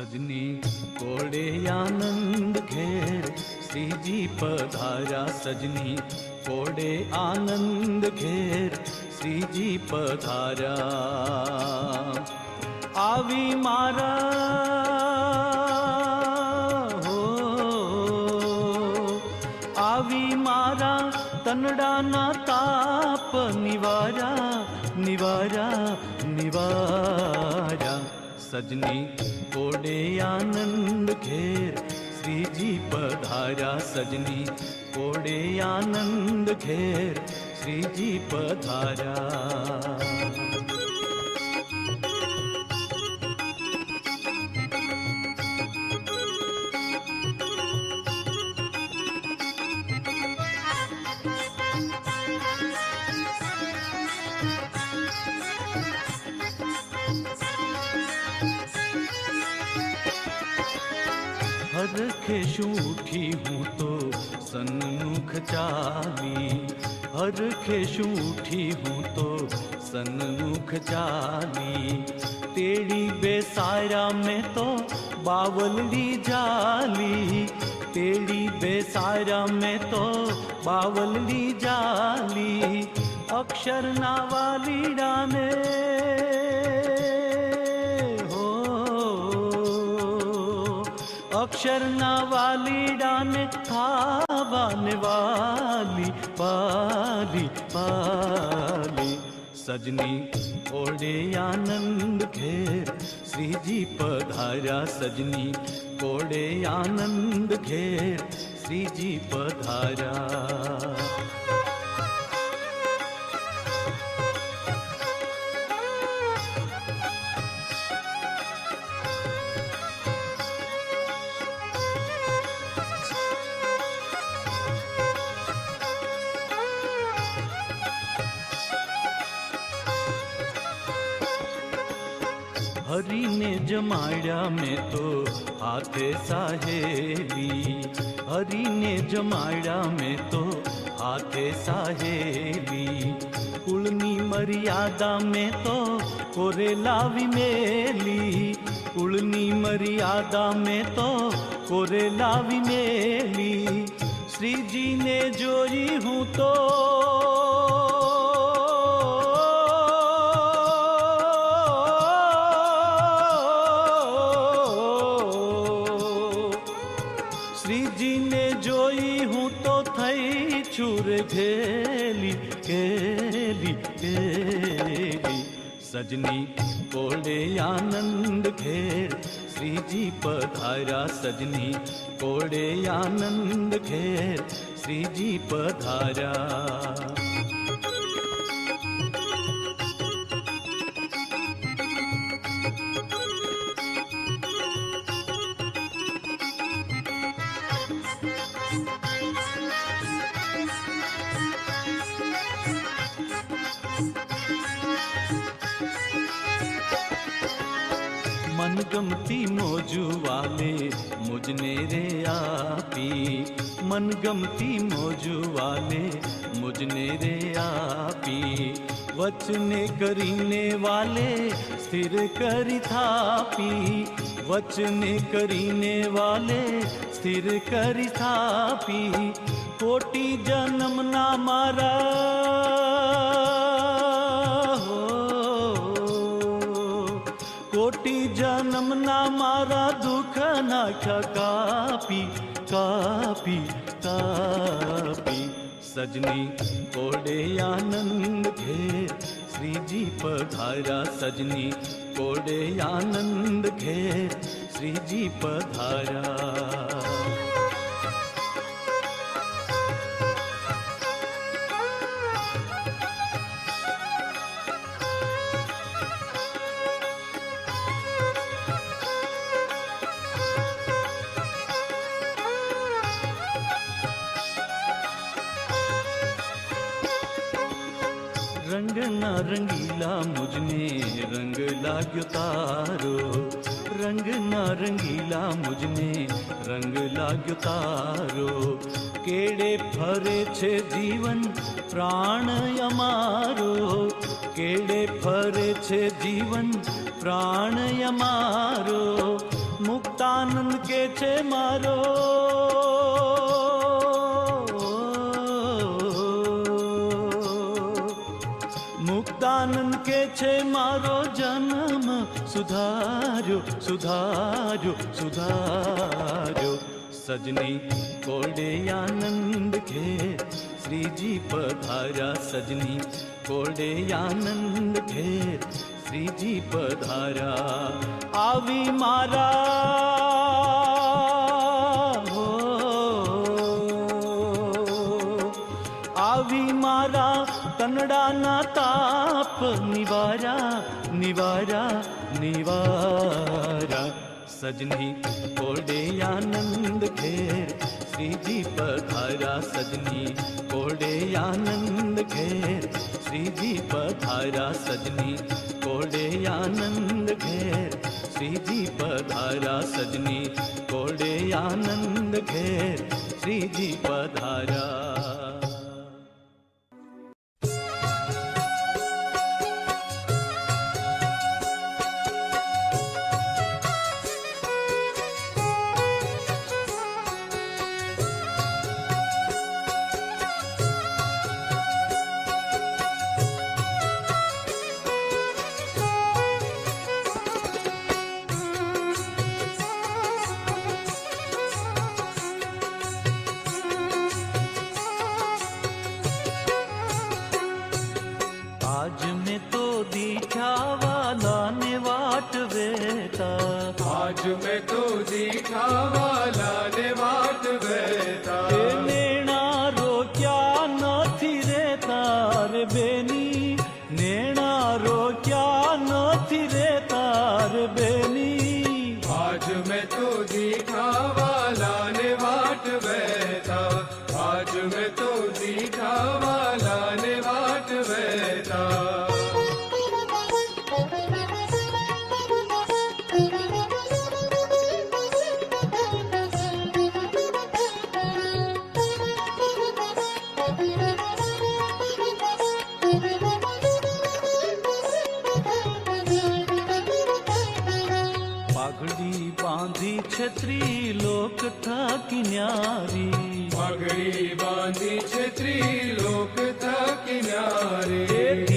सजनी कोड़े आनंद घेर श्री जी पधारा सजनी कोड़े आनंद घेर श्री जी पधारा। आवी मारा, हो, आवी मारा, तनडा ना ताप निवारा निवारा निवारा। सजनी ओडे आनंद घेर श्री जी पधारा सजनी। ओडे आनंद घेर श्री जी पधारा। लखे शूठी हूँ तो सन्मुख चाली हर खे शूठी हूँ तो सन्मुख चाली तेरी बेसारा में तो बावल ली जाली। तेरी बेसारा में तो बावल ली जाली। अक्षर नावाली डाने अपशरना वाली डाने थावन वाली, पाली पाली। सजनी, ओढ़े आनंद घेर। श्री जी पधारा सजनी, ओढ़े आनंद घेर। श्री जी पधारा। जमाया में तो हाथे साहेली। हरि ने जमाया में तो हाथे साहेली। कुलनी मर्यादा में तो कोरे लावी मेली। कुलनी मर्यादा में तो कोरे लावी मेली। श्री जी ने जोई हूँ तो सजनी कोड़े आनंद खेर श्री जी पधारा सजनी कोड़े आनंद खेर श्री जी पधारा। मुझने रे आपी, मन गमती मौजू वाले मुझने रे आपी। वचने करीने वाले, स्थिर करी थापी। वचने करीने वाले, स्थिर करी थापी। कोटि जन्म ना मारा। राजा कापी कापी कापी। सजनी कोडे आनंद घे श्री जी पधारा सजनी कोडे आनंद घे श्री जी पधारा। रंग ना रंगीला, मुझने रंग लाग्यो तारो। रंग ना मुझने रंग लाग्यो तारो। केड़े फरे छे जीवन, प्राण अमारो। केड़े फरे छे जीवन, प्राण अमारो। मुक्तानंद के छे मारो। છે મારો જન્મ સુધાર્યો સુધાર્યો સુધાર્યો સજની કોડે આનંદ કે શ્રીજી પધાર્યા સજની કોડે આનંદ કે શ્રીજી પધાર્યા આવી મારા निवारा कनड़ा ना ताप, निवारा निवारा निवारा। सजनी कोडे आनंद खेर श्री जी पधारा। सजनी कोडे आनंद खेर श्री जी पधारा। सजनी कोडे आनंद घेर श्री जी पधारा। सजनी कोडे आनंद घेर श्री जी पधारा। आज मैं तुझी दिखावा लाने बाट बैठा। आज मैं तो खावा થાકી ન્યારી પગડી બાંધી છે ત્રિલોક થકી ન્યારી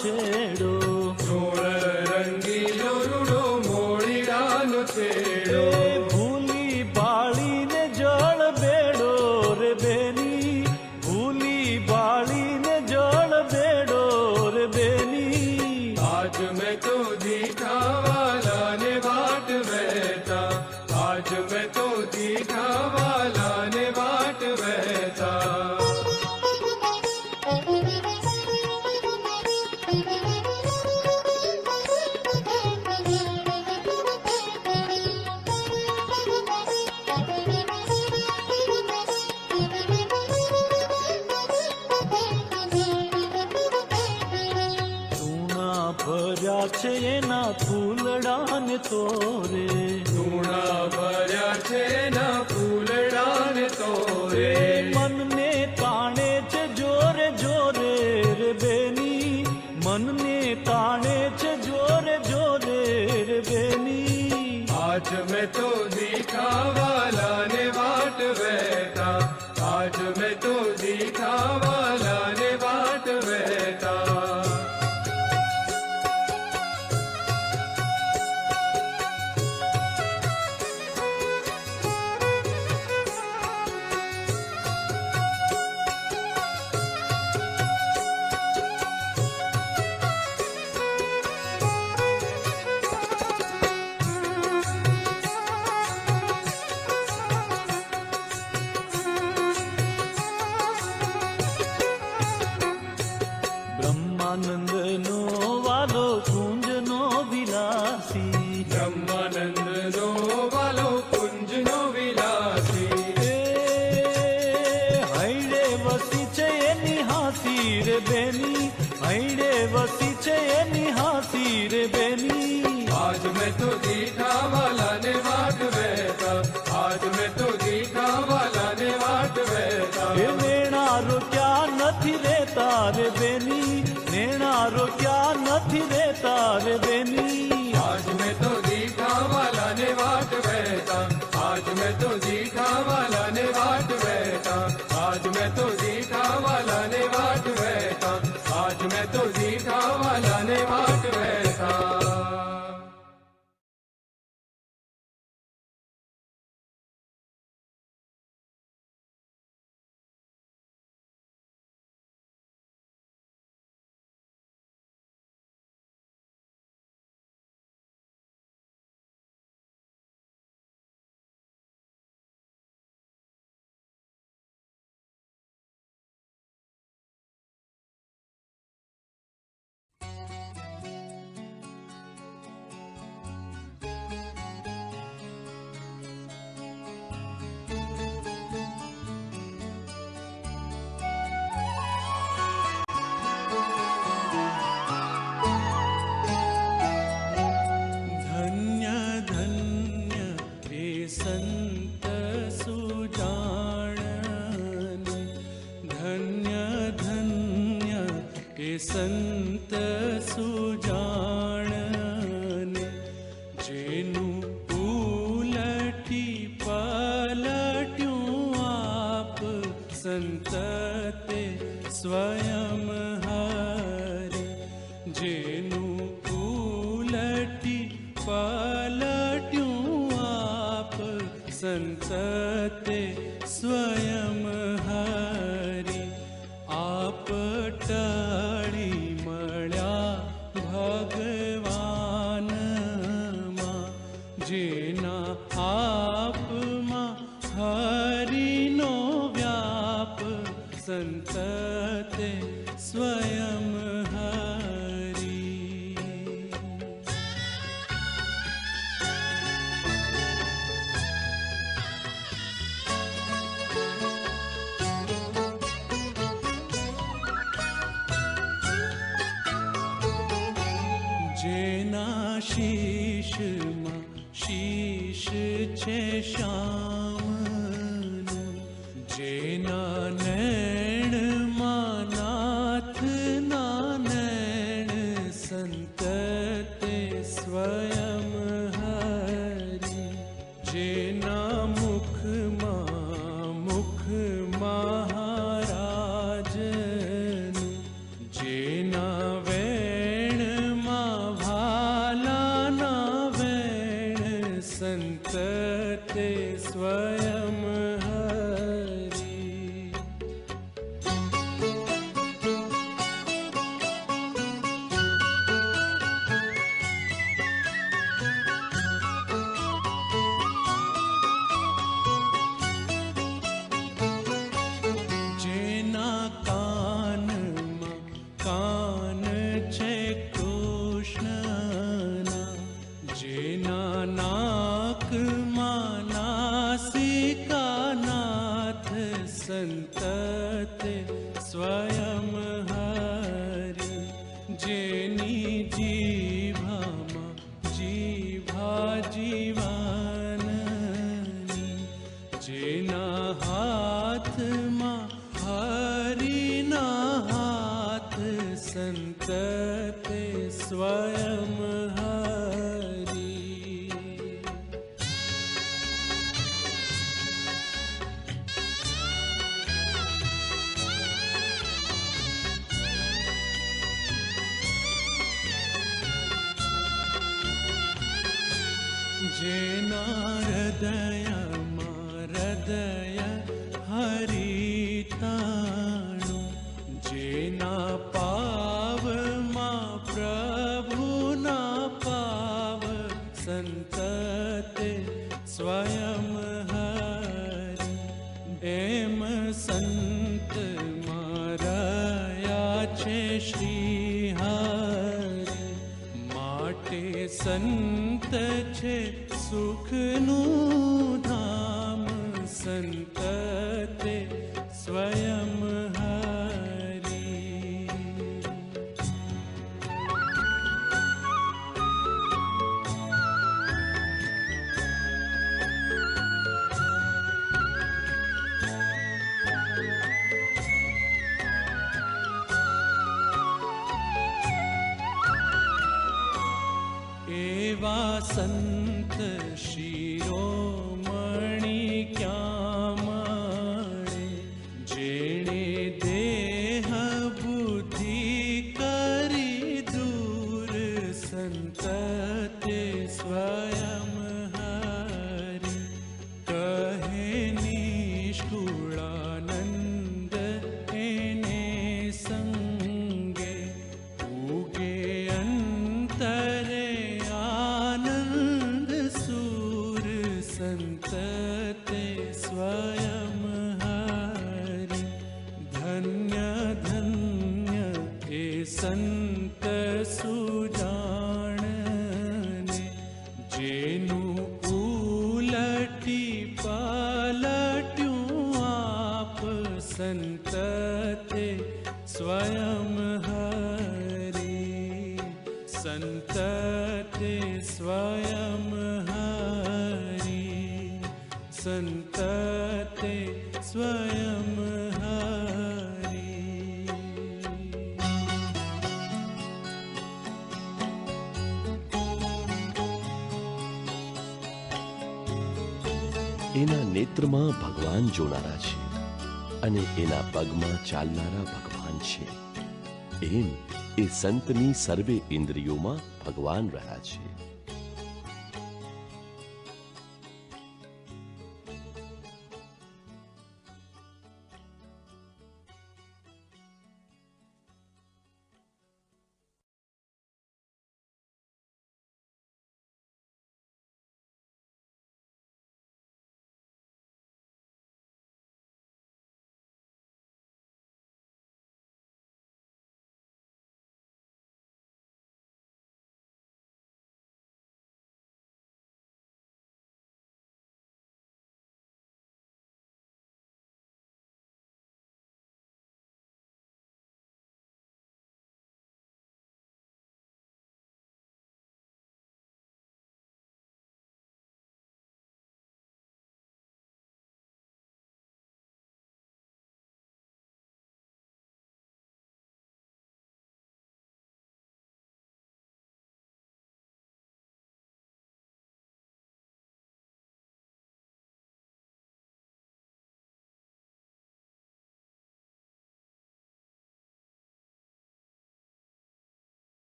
చెడు તોરે ધૂણા ભર્યા છે ના ફૂલડાને તોરે રે મનને તાણે છે જોરે જોરે રે બેની મનને તાણે છે જોરે જોરે રે બેની આજ મેં તો દીઠાવાલાને વાટ વહેતા આજ મેં તો બ્રહ્માનંદ નો ભલો Sita. संचते स्वयं हरि आपटा जेना शीश मा शीश छे श्याम। जना हात् मा हरिणा हात् सन्त सन्त स्वयं हरि। एम संत माराया छे हारेम माटे संत छे सन्त सन्ती એના નેત્રમાં ભગવાન જોનારા છે અને એના પગમાં ચાલનારા ભગવાન છે. એમ એ સંતની સર્વે ઇન્દ્રિયોમાં ભગવાન રહ્યા છે.